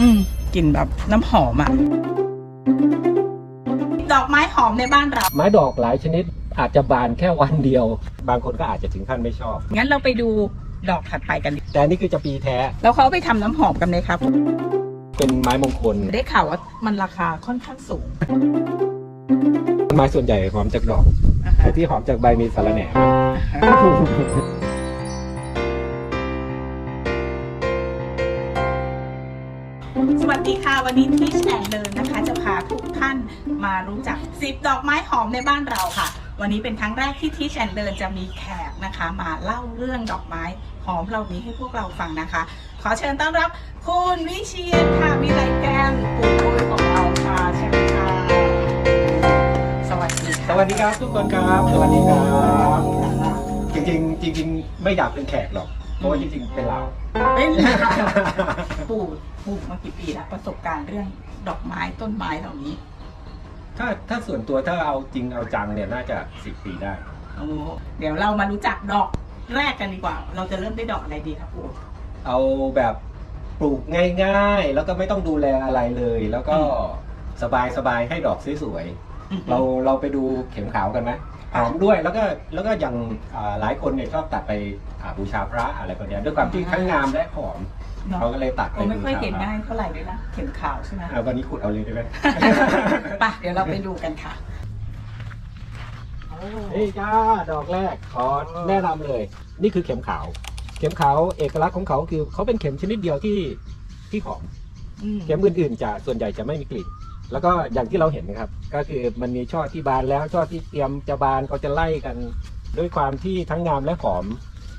อืมกลิ่นแบบน้ำหอมอะดอกไม้หอมในบ้านเรา ไม้ดอกหลายชนิดอาจจะบานแค่วันเดียว บางคนก็อาจจะถึงขั้นไม่ชอบ งั้นเราไปดูดอกถัดไปกันดิแต่อันนี่คือจะปีแท้ แล้วเขาเอาไปทำน้ำหอมกันไหมครับ เป็นไม้มงคล ได้ข่าวว่ามันราคาค่อนข้างสูงไม้ส่วนใหญ่หอมจากดอกอ่าฮะแต่ที่หอมจากใบมีสาระแหน่ส วัสดีค่ะวันนี้ทิชแอนเดินนะคะ จะพาทุกท่านมารู้จักสิบดอกไม้หอมในบ้านเราค่ะ วันนี้เป็นครั้งแรกที่ทิชแอนเดินจะมีแขกนะคะ มาเล่าเรื่องดอกไม้หอมเหล่านี้ให้พวกเราฟังนะคะ ขอเชิญต้อนรับคุณวิเชียนค่ะวิไลแกนปุกปุยของเราค่ะเชิญค่ะสวัสดีสวัสดีครับทุกคนครับ สวัสดีครับ จริงๆจริงๆไม่อยากเป็นแขกหรอก ราะว่าจริงๆเป็นเราเป็นปลูกปลูกมากี่ปีแล้วประสบการณ์เรื่องดอกไม้ต้นไม้เหล่านี้ถ้าถ้าส่วนตัวถ้าเอาจริงเอาจังเนี่ยน่าจะสิบปีได้ โอ้เดี๋ยวเรามารู้จักดอกแรกกันดีกว่า เราจะเริ่มด้วยดอกอะไรดีครับปู่เอาแบบปลูกง่ายๆ แล้วก็ไม่ต้องดูแลอะไรเลย แล้วก็สบายสบายๆให้ดอกสวยๆเราเราไปดูเข็มขาวกันไหม หอมด้วยแล้วก็แล้วก็อย่างอ่าหลายคนเนี่ยชอบตัดไปอ่าบูชาพระอะไรแบบเนี้ยด้วยความที่ทั้งงามและหอมเนาะเขาก็เลยตัดไปผมไม่ค่อยบูชาเห็นพระง่ายเท่าไหร่เลยนะเข็มขาวใช่ไหมอ่าวันนี้ขุดเอาเลยได้ไหมไปเดี๋ยวเราไปดูกันค่ะโอ้นี่จ้าดอกแรกขอแนะนำเลย นี่คือเข็มขาว เข็มขาวเอกลักษณ์ของเขาคือเขาเป็นเข็มชนิดเดียวที่ที่หอมอืมเข็มอื่นๆจะส่วนใหญ่จะไม่มีกลิ่น แล้วก็อย่างที่เราเห็นนะครับ ก็คือมันมีช่อที่บานแล้วช่อที่เตรียมจะบานเขาจะไล่กัน ด้วยความที่ทั้งงามและหอม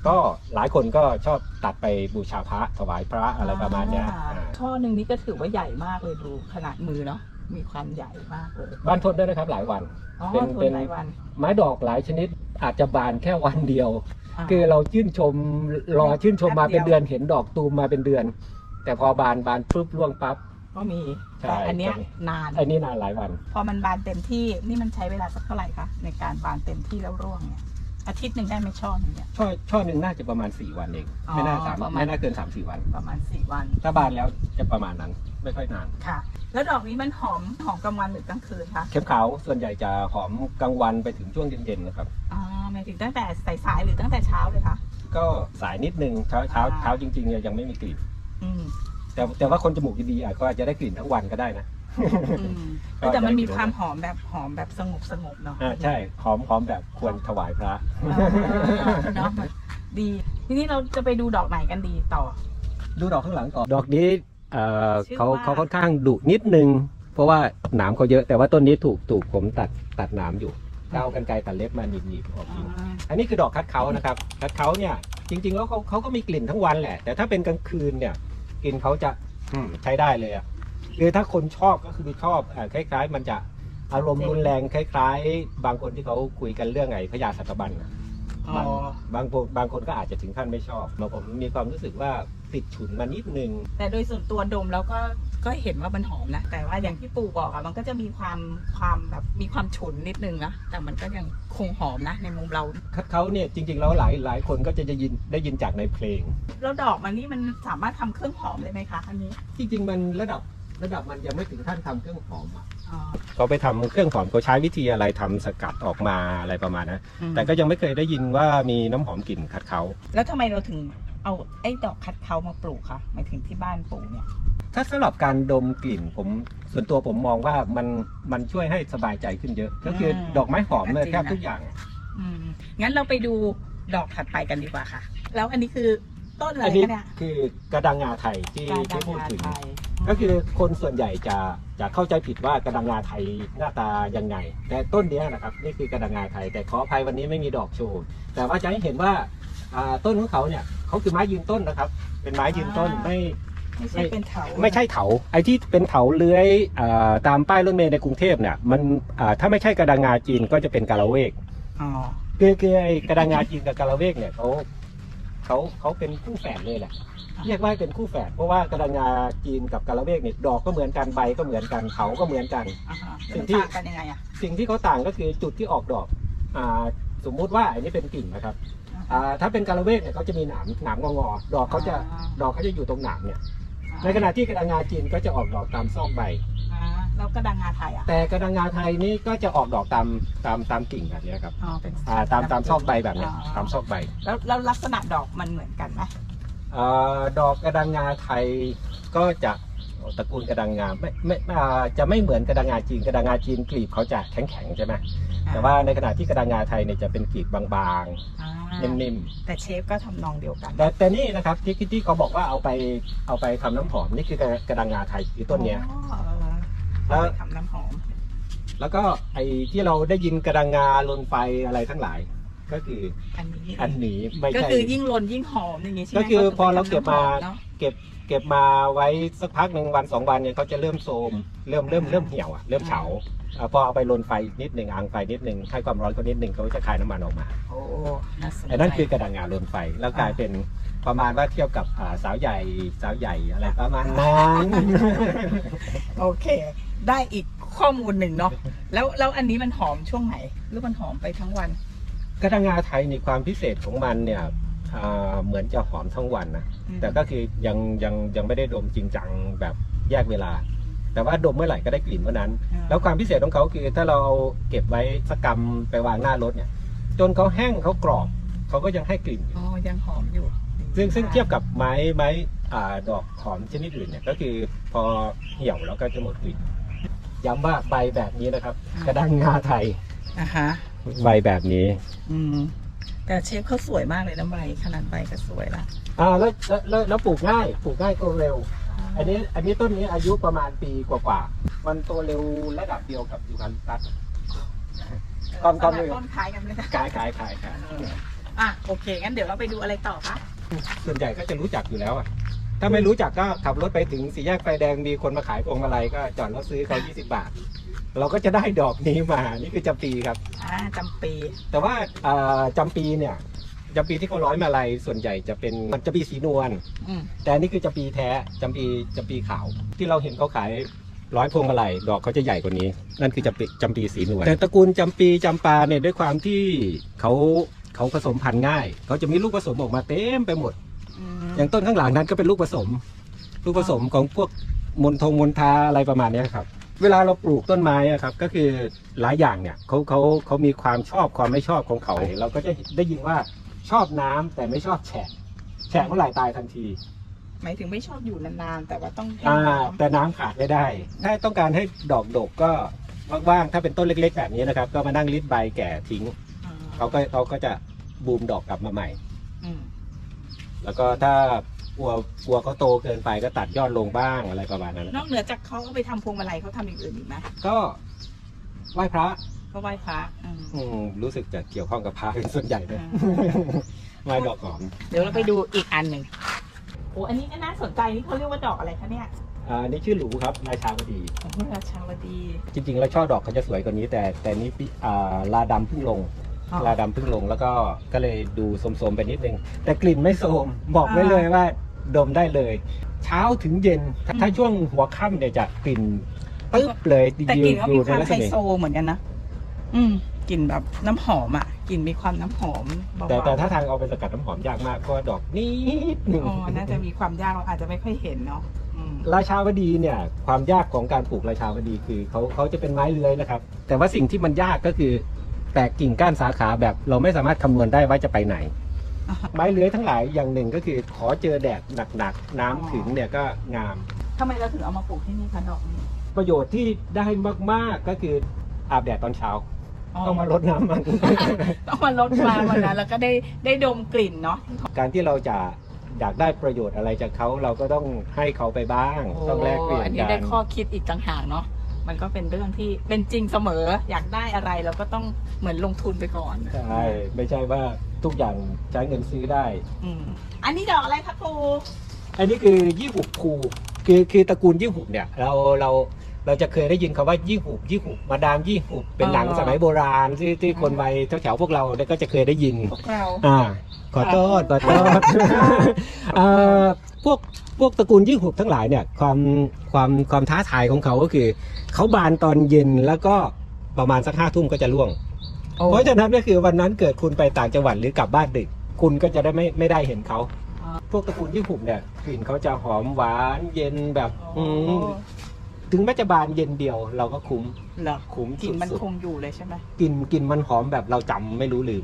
ก็หลายคนก็ชอบตัดไปบูชาพระถวายพระอะไรประมาณเนี้ยอ่อ่าช่อหนึ่งนี่ก็ถือว่าใหญ่มากเลยดูขนาดมือเนาะมีความใหญ่มากเลยบ้านทนด้วยนะครับหลายวัน อ๋อเป็นทเป็นนหลายวันไม้ดอกหลายชนิดอาจจะบานแค่วันเดียวา คือเราชื่นชมรอชื่นชมมาแป๊บเดียวเป็นเดือนเห็นดอกตูมมาเป็นเดือน แต่พอบานบานปุ๊บร่วงปั๊บ ก็มีใช่แต่อันเนี้ยใช่นานไอ้นี่นานหลายวัน พอมันบานเต็มที่นี่มันใช้เวลาสักเท่าไหร่คะในการบานเต็มที่แล้วร่วงเนี่ยอาทิตย์หนึ่งได้ไหมช่อหนึงเนี่ย ช่อช่อหนึ่งน่าจะประมาณ 4 วันเองอ๋อไม่น่าสามประมาณ ไม่น่าเกิน 3 4 วัน ประมาณสี่วันถ้าบานแล้วจะประมาณนั้นไม่ค่อยนาน ค่ะ แล้วดอกนี้มันหอมหอมกลางวันหรือกลางคืนคะเข็มขาวส่วนใหญ่จะหอมกลางวันไปถึงช่วงเย็นๆนะครับ อ่าหมายถึงตั้งแต่สายๆหรือตั้งแต่เช้าเลยคะ ก็สายนิดนึงเช้าเช้าอ่า เช้าจริงๆเนี่ยยังไม่มีกลิ่นอืม แต่แต่ว่าคนจมูกดีๆอาจก็อาจจะได้กลิ่นทั้งวันก็ได้นะ อืมก็แต่มันมีจะได้ความหอมแบบหอมแบบสงบสงบๆเนาะอ่าใช่หอมหอมแบบควรถวายพระ เนาะดี ทีนี้เราจะไปดูดอกไหนกันดีต่อ ดูดอกข้างหลังก่อน ดอกนี้เอ่อชื่อเขาว่า เขาค่อนข้างดุนิดนึง เพราะว่าหนามเขาเยอะแต่ว่าต้นนี้ถูกถูกผมตัดตัดหนามอยู่ก้าวกันไกลตัดเล็บมาหนีบหนีบออกอ่ทิ้งาอันนี้คือดอกคัดเขานะครับ คัดเขาเนี่ยจริงๆแล้วเขาเขาก็มีกลิ่นทั้งวันแหละ แต่ถ้าเป็นกลางคืนเนี่ย กลิ่นเขาจะอืม ใช้ได้เลยอะคือถ้าคนชอบก็คือชอบอ่าคล้าย ๆ มันจะอารมณ์รุนแรงคล้าย ๆ บางคนที่เขาคุยกันเรื่องไงพญาสัตบันน่ะอ๋อบางบางคนก็อาจจะถึงขั้นไม่ชอบ บางผมมีความรู้สึกว่าติดฉุนมานิดนึง แต่โดยส่วนตัวดมแล้วก็ ก็เห็นว่ามันหอมนะ แต่ว่าอย่างที่ปู่บอกอะมันก็จะมีความความแบบมีความฉุนนิดนึงนะ แต่มันก็ยังคงหอมนะ ในมุมเราคัดเขาเนี่ยจริงๆแล้วหลายหลายคนก็จะได้ยินได้ยินจากในเพลง แล้วดอกมันนี่มันสามารถทำเครื่องหอมเลยไหมคะอันนี้จริงๆมันระดับระดับมันยังไม่ถึงขั้นทำเครื่องหอมอะอ๋อเขาไปทำเครื่องหอมเขาใช้วิธีอะไรทำสกัดออกมาอะไรประมาณนะอืมแต่ก็ยังไม่เคยได้ยินว่ามีน้ำหอมกลิ่นคัดเขา แล้วทำไมเราถึงเอาไอ้ดอกคัดเขามาปลูกคะหมายถึงที่บ้านปู่เนี่ย ถ้าสำหรับการดมกลิ่นผมส่วนตัวผมมองว่ามันมันช่วยให้สบายใจขึ้นเยอะ ก็คือดอกไม้หอมเลยแทบทุกอย่าง อืมงั้นเราไปดูดอกถัดไปกันดีกว่าค่ะ แล้วอันนี้คือต้นอะไรอันนี้คะเนี่ยคือกระดังงาไทยที่การดัที่งพูดงาถึงไทยก็คือคนส่วนใหญ่จะจะเข้าใจผิดว่ากระดังงาไทยหน้าตายังไง แต่ต้นเนี้ยนะครับนี่คือกระดังงาไทย แต่ขออภัยวันนี้ไม่มีดอกโชว์แต่ว่าจะให้เห็นว่าอ่าต้นของเขาเนี่ยเขาคือไม้ยืนต้นนะครับ เป็นไม้ยืนต้นไม่ ไม่ใช่เป็นเถาไม่ใช่เถาไอ้ที่เป็นเถาเลื้อยอ่าตามป้ายรถเมล์ในกรุงเทพเนี่ยมันอ่าถ้าไม่ใช่กระดังงาจีนก็จะเป็นกาละเวกอ๋อคือคือไอ้กระดังงาจีนกับกาละเวกเนี่ยเขาเขาเขาเป็นคู่แฝดเลยแหละเรียกว่าเป็นคู่แฝดเพราะว่ากระดังงาจีนกับกาละเวกเนี่ยดอกก็เหมือนกันใบก็เหมือนกันเขาก็เหมือนกันอ่าฮะสิ่แล้วงที่มันต่างกันยังไงอะสิ่งที่เขาต่างก็คือจุดที่ออกดอกอ่าสมมุติว่าอันนี้เป็นกิ่งนะครับอ่าถ้าเป็นกาละเวกเนี่ยเขาจะมีหนามหนามงอๆดอกเขาจะดอกเขาจะอยู่ตรงหนามเนี่ย ในขณะที่กระดังงาจีนก็จะออกดอกตามซอกใบ อ่าแล้วกระดังงาไทยอะแต่กระดังงาไทยนี่ก็จะออกดอกตามตามตามกิ่งแบบนี้ครับอ๋อเป็น อ่าตามตามซอกใบแบบเนี้ยตามซอกใบแล้วแล้วลักษณะดอกมันเหมือนกันไหมเอ่อดอกกระดังงาไทยก็จะตระกูลกระดังงาไม่ไม่อ่าจะไม่เหมือนกระดังงาจีนกระดังงาจีนกลีบเขาจะแข็งแข็งๆใช่ไหมแต่ว่าในขณะที่กระดังงาไทยเนี่ยจะเป็นกลีบบางอ่าๆ นิ่มแต่เชฟก็ทำนองเดียวกัน ๆแต่แต่นี่นะครับที่ที่ที่เขาบอกว่าเอาไปเอาไปทำน้ำหอมนี่คือกระกระดังงาไทยคือต้นเนี้ย อ๋อเออแล้วเอาไปทำน้ำหอม แล้วก็ไอ้ที่เราได้ยินกระดังงาลนไฟอะไรทั้งหลาย ก็คืออันนี้อันนี้ไม่ก็ใช่ คือยิ่งลนยิ่งหอมอย่างงี้ใช่ไหมก็คือพอเราเก็บมา เนาะเก็บเก็บมาไว้สักพักหนึ่งวันสองวันเนี่ยเขาจะเริ่มโทรมเริ่มเริ่มเริ่มเหี่ยวอะเริ่มเฉา อ่าพอเอาไปลนไฟนิดหนึ่งอ่างไฟนิดหนึ่งให้ความร้อนเขานิดหนึ่งเขาจะคายน้ำมันออกมาโอ้น่าสนใจไอ้นั่นคือกระดังงาลนไฟแล้วกลายเป็นประมาณว่าเทียบกับอ่าสาวใหญ่สาวใหญ่อะไรประมาณนั้นโอเค ได้อีกข้อมูลหนึ่งเนาะแล้วแล้วอันนี้มันหอมช่วงไหน หรือมันหอมไปทั้งวัน กระดังงาไทยในความพิเศษของมันเนี่ยอ่าเหมือนจะหอมทั้งวันนะ อืมแต่ก็คือยังยังยังไม่ได้ดมจริงจังแบบแยกเวลา แต่ว่าดมเมื่อไหร่ก็ได้กลิ่นเมื่อนั้น แล้วความพิเศษของเขาคือถ้าเราเอาเก็บไว้สักกรรมไปวางหน้ารถเนี่ย จนเขาแห้งเขากรอบเขาก็ยังให้กลิ่นอยู่อ๋อยังหอมอยู่ซึ่งซึ่งเทียบกับไม้ไม้อ่าดอกหอมชนิดอื่นเนี่ยก็คือพอเหี่ยวแล้วก็จะหมดกลิ่นย้ำว่าใบแบบนี้นะครับ กระดังงาไทยอะฮะใบแบบนี้อืมแต่เชฟเขาสวยมากเลยนะใบขนาดใบก็สวยละอ่าแล้วแล้วแล้วแล้วปลูกง่ายปลูกง่ายโตเร็ว อันนี้อันนี้ต้นนี้อายุประมาณปีกว่าๆ มันโตเร็วระดับเดียวกับยูคาลิปตัสต้นต้นเลยต้นคล้ายกันเลยนะขายขายขายขายอะโอเค งั้นเดี๋ยวเราไปดูอะไรต่อคะส่วนใหญ่ก็จะรู้จักอยู่แล้วอะถ้าไม่รู้จักก็ขับรถไปถึงสี่แยกไฟแดงมีคนมาขายพวงมาลัยก็จอดรถซื้อเขา20 บาท เราก็จะได้ดอกนี้มา นี่คือจำปีครับ อ่าจำปี แต่ว่าอ่าจำปีเนี่ย จำปีที่เขาร้อยมาลัยส่วนใหญ่จะเป็นมันจะปีสีนวลอืมแต่อันนี้คือจำปีแท้จำปีจำปีขาว ที่เราเห็นเขาขายร้อยพวงมาลัยดอกเขาจะใหญ่กว่านี้ นั่นคือจำปีจำปีสีนวลแต่ตระกูลจำปีจำปาเนี่ยด้วยความที่เขาเขาผสมพันธุ์ง่ายเขาจะมีลูกผสมออกมาเต็มไปหมด อืมอย่างต้นข้างหลังนั้นก็เป็นลูกผสม ลูกผสมของพวกมณฑงมณฑาอะไรประมาณเนี้ยครับ เวลาเราปลูกต้นไม้อะครับ ก็คือหลายอย่างเนี่ยเขาเขาเขามีความชอบความไม่ชอบของเขา เราก็จะได้ยินว่า ชอบน้ำแต่ไม่ชอบแฉะ แฉะเมื่อไหร่ตายทันที หมายถึงไม่ชอบอยู่นานๆ แต่ว่าต้องให้อ่า น้ำแต่น้ำขาดไม่ได้ ถ้าต้องการให้ดอกดกก็ว่างๆถ้าเป็นต้นเล็ก ๆ แบบนี้นะครับ ก็มานั่งริดใบแก่ทิ้งอ่าเขาก็เขาก็จะบูมดอกกลับมาใหม่ อืมแล้วก็ถ้ากลัวกลัวเขาโตเกินไปก็ตัดยอดลงบ้างอะไรประมาณนั้น นอกเหนือจากเขาเอาไปทำพวงมาลัยเขาทำอย่างอื่นอีกไหมก็ไหว้พระ ก็ไหว้พระอืมอืมรู้สึกจะเกี่ยวข้องกับพระเป็นส่วนใหญ่เลยอ่าไหว้ดอกหอมเดี๋ยวเราไปดูอีกอันหนึ่งโอ้อันนี้ก็น่าสนใจนี่เขาเรียกว่าดอกอะไรคะเนี่ยอ่านี่ชื่อหลูครับราชาวดีโอ้ราชาวดีจริงๆ แล้วช่อดอกเขาจะสวยกว่านี้ แต่แต่นี่ปีอ่าลาดำเพิ่งลง อ๋อ ลาดำเพิ่งลงแล้วก็ก็เลยดูโสมๆไปนิดนึง แต่กลิ่นไม่โสมบอกไว้เลยว่าดมได้เลย เช้าถึงเย็นถ้าถ้าช่วงหัวค่ำเนี่ยจะกลิ่นปึ๊บเลยแต่กลิ่นเขามีความลักไฮษณะโซเหมือนกันนะ อืมกลิ่นแบบน้ำหอมอะกลิ่นมีความน้ำหอมเบาๆแต่แต่ถ้าทางเอาไปสกัดน้ำหอมยากมากเพราะว่าดอกนิดหนึงอ๋อน่าจะมีความยากเราอาจจะไม่ค่อยเห็นเนาะอืมราชาวดีเนี่ยความยากของการปลูกราชาวดีคือเขาเขาจะเป็นไม้เลื้อยนะครับ แต่ว่าสิ่งที่มันยากก็คือ แตกกิ่งก้านสาขาแบบเราไม่สามารถคำนวณได้ว่าจะไปไหนอ่าฮะไม้เลื้อยทั้งหลายอย่างหนึ่งก็คือขอเจอแดดหนักๆน้ำถึงเนี่ยก็งาม ทำไมเราถึงเอามาปลูกที่นี่คะดอกนี้ประโยชน์ที่ได้มาก ๆ ก็คืออาบแดดตอนเช้าอ๋อ ต้องมาลดน้ำมัน ต้องมาลดมาวันนั้นแล้วก็ได้ได้ดมกลิ่นเนาะ การที่เราจะอยากได้ประโยชน์อะไรจากเขาเราก็ต้องให้เขาไปบ้าง ต้องแลกเปลี่ยอันนนี้กัได้นข้อคิดอีกต่างหากเนาะมันก็เป็นเรื่องที่เป็นจริงเสมออยากได้อะไรเราก็ต้องเหมือนลงทุนไปก่อนใช่ไม่ใช่ว่าทุกอย่างใช้เงินซื้อได้อืมอันนี้ดอกอะไรคะครูอันนี้คือยี่หุบคูคือคือตระกูลยี่หุบเนี่ย เราเรา เราจะเคยได้ยินคำว่ายี่หุบยี่หุบมาดามยี่หุบเป็นหนังสมัยโบราณที่ที่คนวัยแถวๆพวกเราเนี่ยก็จะเคยได้ยิน พวกเรา อ่า ขอโทษขอโทษเอ่อพวกพวกตระกูลยี่หุบทั้งหลายเนี่ยความความความท้าทายของเขาก็คือ เขาบานตอนเย็นแล้วก็ประมาณสักห้าทุ่มก็จะร่วงเพราะฉะนั้นก็คือวันนั้นเกิดคุณไปต่างจังหวัดหรือกลับบ้านดึก คุณก็จะได้ไม่ไม่ได้เห็นเขา พวกตระกูลยี่หุบเนี่ยกลิ่นเขาจะหอมหวานเย็นแบบโอ้อืม ถึงแม้จะบานเย็นเดียวเราก็คุ้ม เหรอคุ้มกลิ่นมันสุดคงอยู่เลยใช่ไหมๆกลิ่นกลิ่นมันหอมแบบเราจำไม่รู้ลืม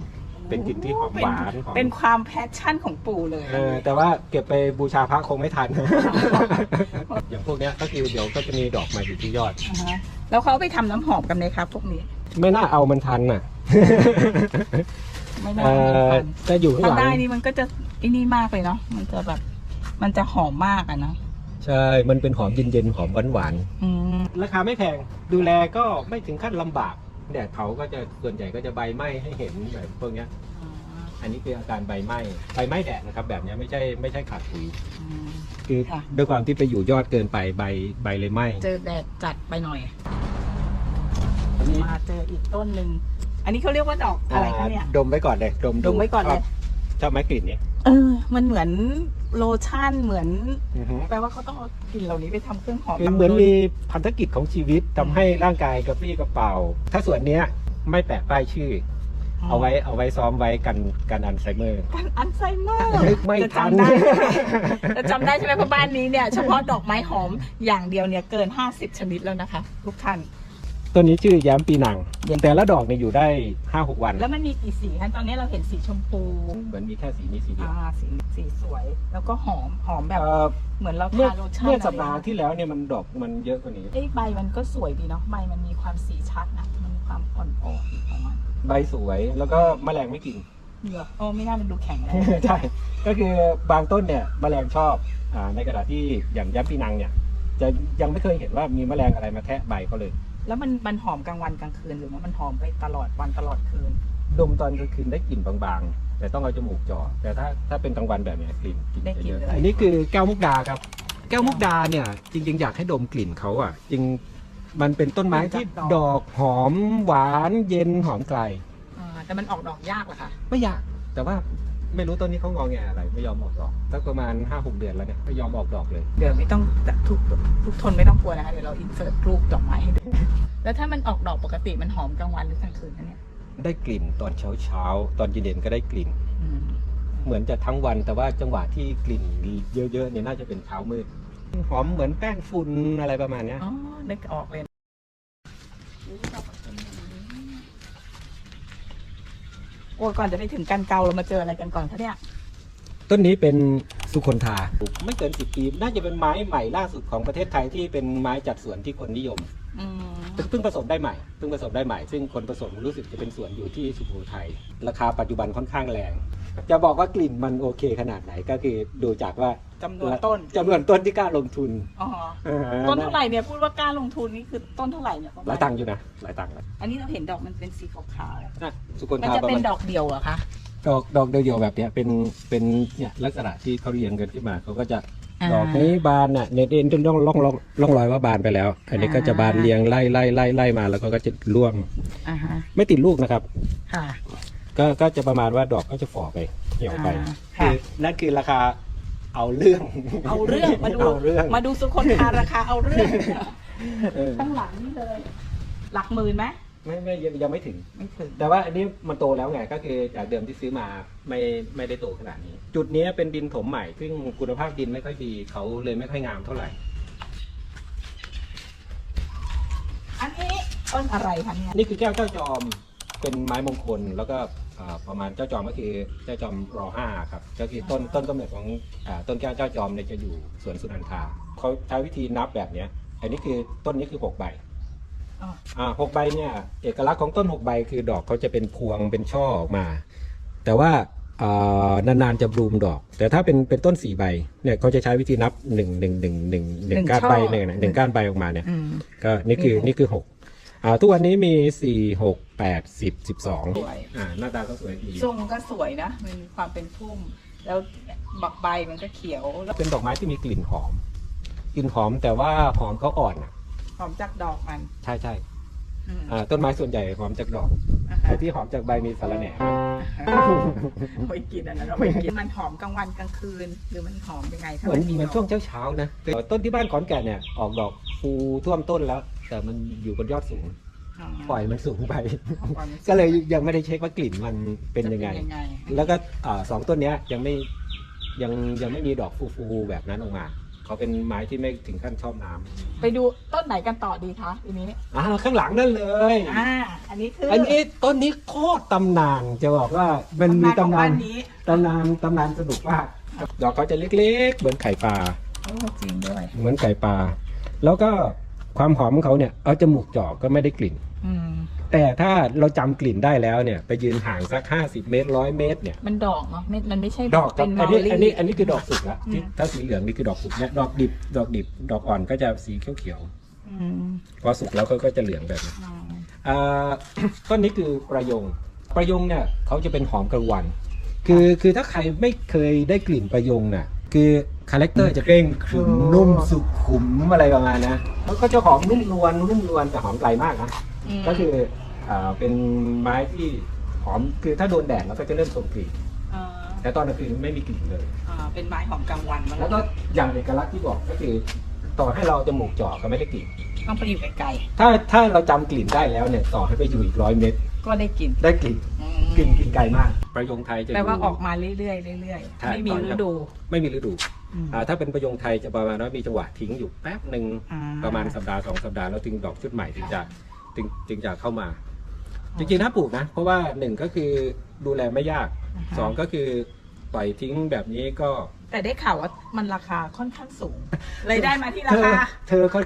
เป็นกลิ่นที่หอมหวานหอมเป็นความแพชชั่นของปู่เลย เออแต่ว่าเก็บไปบูชาพระคงไม่ทัน อย่างพวกเนี้ยก็คือเดี๋ยวก็จะมีดอกมาอยู่ที่ยอด อ่าฮะแล้วเขาเอาไปทำน้ำหอมกันไหมครับพวกนี้ ไม่น่าเอามันทันน่ะไม่น่าเอมีอพันจะอยู่ข้างหถ้าลัง ได้นี่มันก็จะไอ้นี่มากเลยเนาะมันจะแบบ มันจะหอมมากอะนะ ใช่ มันเป็นหอมเย็นๆ หอมหวานอืมๆราคาไม่แพงดูแลก็ไม่ถึงขั้นลำบากแดดเผาก็จะส่วนใหญ่ก็จะใบไหม้ให้เห็นแบบพวกเนี้ย อันนี้คืออาการใบไหม้ใบไหม้แดดนะครับ แบบเนี้ยไม่ใช่ไม่ใช่ขาดปุ๋ยอืม คือค่ะ ด้วยความที่ไปอยู่ยอดเกินไปใบใบเลยไหม้เจอแดดจัดไปหน่อย อันนี้มาเจออีกต้นหนึ่ง อันนี้เขาเรียกว่าดอกอะไรคะเนี่ย ดมไว้ก่อนเลยดมดมไว้ก่อนเลย ชอบไหมกลิ่นนี้เออ มันเหมือนโลชั่นเหมือน อือฮึแปลว่าเขาต้องเอากลิ่นเหล่านี้ไปทำเครื่องหอมคือเหมือนมีพันธกิจของชีวิตทำให้ร่างกายกระปรี้กระเป๋า ถ้าส่วนเนี้ยไม่แปะป้ายชื่ออเอาไว้เอาไว้ซ้อมไว้กันกันอัลไซเมอร์ กันอัลไซเมอร์นึกไม่จะทัน จำได้ใช่ไหมจะจำได้ใช่ไหมเพราะบ้านนี้เนี่ยเฉพาะดอกไม้หอมอย่างเดียวเนี่ยเกิน 50 ชนิดแล้วนะคะ ทุกท่าน ต้นนี้ชื่อแย้มปีนังแต่ละดอกเนี่ยอยู่ได้ห้าหกวัน แล้วมันมีกี่สีคะตอนนี้เราเห็นสีชมพูเหมือนมีแค่สีนี้สีเดียวอ่าสีสีสวย แล้วก็หอมหอมแบบเอ่อเหมือนเราเมื่อทาโลชั่นเมื่ออะไรสัปดาห์ที่แล้วเนี่ยมันดอกมันเยอะกว่านี้เอ้ยใบมันก็สวยดีเนาะใบมันมีความสีชัดนะมันมีความอ่อนๆของมันใบสวยแล้วก็แมลงไม่กินเหรอโอ้ไม่น่ามันดูแข็งเลยใช่ก็คือบางต้นเนี่ยแมลงชอบอาในกระดาษที่อย่างแย้มปีนังเนี่ย จะยังไม่เคยเห็นว่ามีแมลงอะไรมาแทะใบเขาเลย แล้วมันมันหอมกลางวันกลางคืนหรือว่ามันหอมไปตลอดวันตลอดคืน ดมตอนกลางคืนได้กลิ่นบางๆ แต่ต้องเอาจมูกจ่อแต่ถ้าถ้าเป็นกลางวันแบบเนี้ยกลิ่นกลิ่นได้จะกลิ่นเยอะเลย อันนี้คือแก้วมุกดาครับ แก้วมุกดาเนี่ย จริง ๆ อยากให้ดมกลิ่นเขาอะ จริงมันเป็นต้นไม้ที่ดอกหอมหวานเย็นหอมไกล อ่าแต่มันออกดอกยากเหรอคะ ไม่อยากแต่ว่า ไม่รู้ต้นนี้เขางอแงอะไรไม่ยอมออกดอกสักประมาณ5้าหกเดือนแล้วเนี่ยไม่ยอมออกดอกเลย เดี๋ยวไม่ต้องทุกทุกทนไม่ต้องกลัวนะคะเดี๋ยวเราอินเสิร์ตรูปดอกไม้ให้ดูแล้วถ้ามันออกดอกปกติมันหอมกลางวันหรือกลางคืนนะเนี่ยได้กลิ่นตอนเช้าเช้าๆตอนเย็นๆก็ได้กลิ่นอืมเหมือนจะทั้งวันแต่ว่าจังหวะที่กลิ่นเยอะๆเนี่ยน่าจะเป็นเช้ามืดหอมเหมือนแป้งฝุ่นอะไรประมาณเนี้ยอ๋อนึกออกเลยโอ้ยก่อนจะไปถึงกันเกาเรามาเจออะไรกันก่อนคะเนี่ยต้นนี้เป็นสุคนทาไม่เกินสิบปีน่าจะเป็นไม้ใหม่ล่าสุดของประเทศไทยที่เป็นไม้จัดสวนที่คนนิยมอืมเพิ่งผสมได้ใหม่เพิ่งผสมได้ใหม่ ซึ่งคนผสมรู้สึกจะเป็นสวนอยู่ที่สุโขทัยราคาปัจจุบันค่อนข้างแรง จะบอกว่ากลิ่นมันโอเคขนาดไหนก็คือดูจากว่าจำนวนต้นจำนวนต้นที่กล้าลงทุนอ๋อเออต้นเท่าไหร่เนี่ยพูดว่ากล้าลงทุนนี่คือต้นเท่าไหร่เนี่ยประหมาลาณยตังค์อยู่นะหลายตังค์นะอันนี้เราเห็นดอกมันเป็นสีขาวนะสุโขๆมันทัยจะประเป็นมาณดอกเดียวเหรอคะดอกดอกเดียวๆแบบเนี้ยเป็นเป็นเนี่ยลักษณะที่เขาเรียงกันขึ้นมาเขาก็จะาดอกนี้บานน่ะเน็ตเอ็นจนร่องร่องร่องร่องรอยว่าบานไปแล้ว อันนี้ก็จะบานอ่าเรียงไล่ไล่ไล่ไล่มาแล้วก็จะร่วงอ่าฮะไม่ติดลูกนะครับ ค่ะ ก็ก็จะประมาณว่าดอกก็จะฝ่อไปเหี่ยวไป อ่าคืค่ะ อนั่นคือราคาเอาเรื่อง เอาเรื่องมาดูเอาเรื่องมาดูสุคนทาราคาเอาเรื่องเออข้างหลังนี่เลย หลักหมื่นไหมไม่ไม่ยังยังไม่ถึง ไม่ถึงแต่ว่าอันนี้มันโตแล้วไงก็คือจากเดิมที่ซื้อมาไม่ไม่ได้โตขนาดนี้ จุดนี้เป็นดินถมใหม่ ซึ่งคุณภาพดินไม่ค่อยดีเขาเลยไม่ค่อยงามเท่าไหร่ อันนี้ต้นอะไรคะเนี่ยนี่คือแก้วเจ้าจอม เป็นไม้มงคลแล้วก็อ่าประมาณเจ้าจอมก็คือเจ้าจอมรอห้าครับก็คือต้นต้นกำเนิดของอาต้นแก้วเจ้าจอมเนี่ยจะอยู่สวนสุนันทาเขาใช้วิธีนับแบบเนี้ยอันนี้คือต้นนี้คือหกใบอ๋อ อ่าหกใบเนี่ยเอกลักษณ์ของต้นหกใบคือดอกเขาจะเป็นพวงเป็นช่อออกมา แต่ว่าอ่านานๆจะบลูมดอก แต่ถ้าเป็นเป็นต้นสี่ใบเนี่ยเขาจะใช้วิธีนับหนึ่งหนึ่งหนึ่งหนึ่งหนึ่งก้านใบหนึ่งหนึ่งก้านใบออกมาเนี่ย อืม ก็นี่คือมีหกนี่คือหก อ่าทุกวันนี้มีสี่หกแปดสิบสิบสองสวย อ่าหน้าตาก็สวยดีทรงก็สวยนะ มันมีความเป็นพุ่ม แล้วบักใบมันก็เขียวแล้วเป็นดอกไม้ที่มีกลิ่นหอม กลิ่นหอมแต่ว่าหอมเขาอ่อนอะ หอมจากดอกมันใช่ใช่อืมอ่าต้นไม้ส่วนใหญ่หอมจากดอกอ่าฮะ แต่ที่หอมจากใบมีสาระแหน่ครับไม่กินอันนั้นเราไม่กินมันหอมกลางวันกลางคืน หรือมันหอมยังไงถ้าเหมือนมีเหมือนดกช่วงเช้าๆนะแต่ต้นที่บ้านขอนแก่นเนี่ยออกดอกฟูท่วมต้นแล้ว แต่มันอยู่บนยอดสูง ปล่อยมันสูงไปปล่อยมันสูงก็เลยยังไม่ได้เช็คว่ากลิ่นมันเป็นยังไงจะแล้วก็อ่าสองต้นเนี้ยยังไม่ยังยังไม่มีดอกฟูๆแบบนั้นออกมา เขาเป็นไม้ที่ไม่ถึงขั้นชอบน้ำไปดูต้นไหนกันต่อดีคะทีนี้อ่าข้างหลังนั่นเลย อ่า อันนี้คืออัอันนี้ต้นนี้โคตรตำนานจะบอกว่ามันมีตำนาน นี้ตำนานตำนานสนุกมากดอกเขาจะเล็กๆ เหมือนไข่ปลาโอ้จริงด้วย เหมือนไข่ปลา แล้วก็ ความหอมของเขาเนี่ยเอาจมูกจ่อก็ไม่ได้กลิ่น อืมแต่ถ้าเราจำกลิ่นได้แล้วเนี่ย ไปยืนห่างสัก 50 เมตรร้อยเมตรเนี่ย มันดอกเนาะไม่มันไม่ใช่ดอกคเป็รับนอันนี้เมาอันลี่นี้อันนี้คือดอกสุกละอืมที่ถ้าสีเหลืองนี่คือดอกสุกเนี่ยดอกดิบดอกดิบ ดอกอ่อนก็จะสีเขียวอืมๆพอสุกแล้วก็ก็จะเหลืองแบบนี้อืมอ่า ต้นนี้คือประยงประยงเนี่ยเขาจะเป็นหอมกลางวัน คือคือถ้าใครไม่เคยได้กลิ่นประยงน่ะคือ คาแรคเตอร์จะเร่งขรึมนุ่มสุขุมอะไรประมาณนะแล้วก็จะหอมนุ่มนวลนุ่มนวลแต่หอมไกลมากนะมก็คืออ่าเป็นไม้ที่หอมคือถ้าโดนแดดแล้วก็จะเริ่มส่งกลิ่นอ่าแต่ตอนกลางคืนไม่มีกลิ่นเลยอ่าเป็นไม้หอมกลางวันมันแล้วก็อย่างเอกลักษณ์ที่บอกก็คือต่อให้เราจมูกเจาะก็ไม่ได้กลิ่นต้องไปอยู่ไกลถ้าถ้าเราจำกลิ่นได้แล้วเนี่ยต่อให้ไปอยู่อีกร้อยเมตรๆก็ได้กลิ่นได้กลิ่นอืมกลิ่นกลิ่นไกลมาก ประยงไทยจะแปลว่าดูออกมาเรื่อยๆเรื่อยใช่ๆไม่มีตอนฤนี้ดู ไม่มีฤดูอืมอ่า ถ้าเป็นประยงไทยจะประมาณว่ามีจังหวะทิ้งอยู่แป๊บหนึ่งอ่ประมาณสัปดาห์สองสัปดาห์แล้วถึงดอกชุดใหม่ถึงจะถึงจึงจะเข้ามา จริงๆน่าปลูกนะ เพราะว่าหนึ่งก็คือดูแลไม่ยากนะคะสองก็คือปล่อยทิ้งแบบนี้ก็ แต่ได้ข่าวว่ามันราคาค่อนข้างสูง เลยได้มาที่ราเธอคาเธอค่อ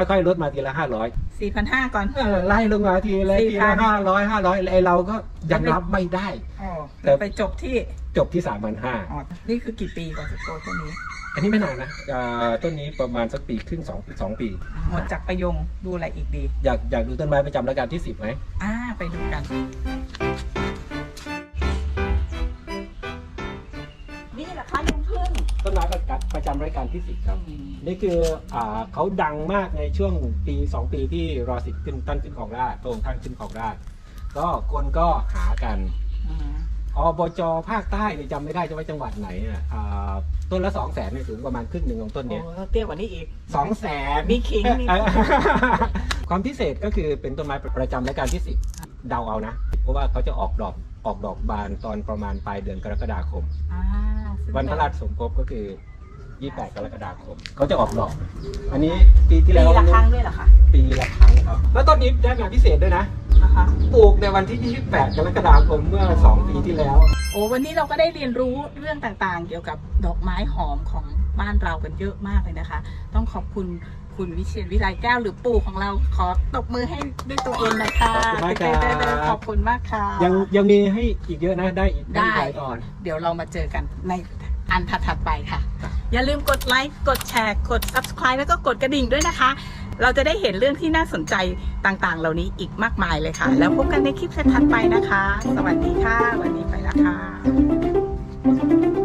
ยๆค่อยๆลดมาทีละห้าร้อย4,500 ก่อนไล่ลงมาทีละสี่ทีพัละน ห้าร้อยห้าร้อยไอเราก็ยังรับไม่ได้ อ๋อแต่ ไปจบที่จบที่สามพันห้าอ๋อนี่คือกี่ปีกว่าจะโตตัวนี้ อันนี้ไม่นานนะอ่าต้นนี้ประมาณสักปีครึ่งสองสองปี หมดจากประยงดูอะไรอีกดี อยากอยากดูต้นไม้ประจำรายการที่สิบไหม อ่า ไปดูกัน ประจำประจำรายการที่สิบครับ นี่คืออ่าเขาดังมากในช่วงปีสองปีที่รอสิทธิ์ขึ้นตั้นขึ้นของราชย์พระองค์ท่านขึ้นของราชย์ก็คนก็หากันอืมอบจภาคใต้เนี่ยจำไม่ได้จะว่าจังหวัดไหนอะอ่าต้นละสองแสนเนี่ยสูงประมาณครึ่งหนึ่งของต้นโอ้เนี้ยเตี้ยกว่านี้อีก สองแสน มีขิงมีเอ่อความพิเศษก็คือเป็นต้นไม้ประจำรายการที่สิบเดาเอานะ เพราะว่าเขาจะออกดอกออกดอกบานตอนประมาณปลายเดือนกรกฎาคม อ่าซึ่งวันพระราชสมภพก็คือ 28 กรกฎาคมเขาจะออกดอก อันนี้ปีที่ปีแล้วละครั้งด้วยเหรอคะปีละครั้งครับ แล้วต้นนี้ได้งานพิเศษด้วยนะนะคะปลูกในวันที่ 28 กรกฎาคมเมื่อ 2 ปีที่แล้ว โอ้วันนี้เราก็ได้เรียนรู้เรื่องต่างๆ เกี่ยวกับดอกไม้หอมของบ้านเรากันเยอะมากเลยนะคะ ต้องขอบคุณคุณวิเชียรวิไลแก้วหรือปู่ของเราขอตบมือให้ด้วยตัวเองนะคะขอบคุณมากครับขอบคุณมากค่ะ ยังยังมีให้อีกเยอะนะได้อีกได้ หลายตอน เดี๋ยวเรามาเจอกันในอันถัดๆไปค่ะ ครับ อย่าลืมกดไลค์กดแชร์ กด subscribe แล้วก็กดกระดิ่งด้วยนะคะ เราจะได้เห็นเรื่องที่น่าสนใจต่างๆ เหล่านี้อีกมากมายเลยค่ะ แล้วพบกันในคลิปถัดไปนะคะ สวัสดีค่ะ วันนี้ไปแล้วค่ะ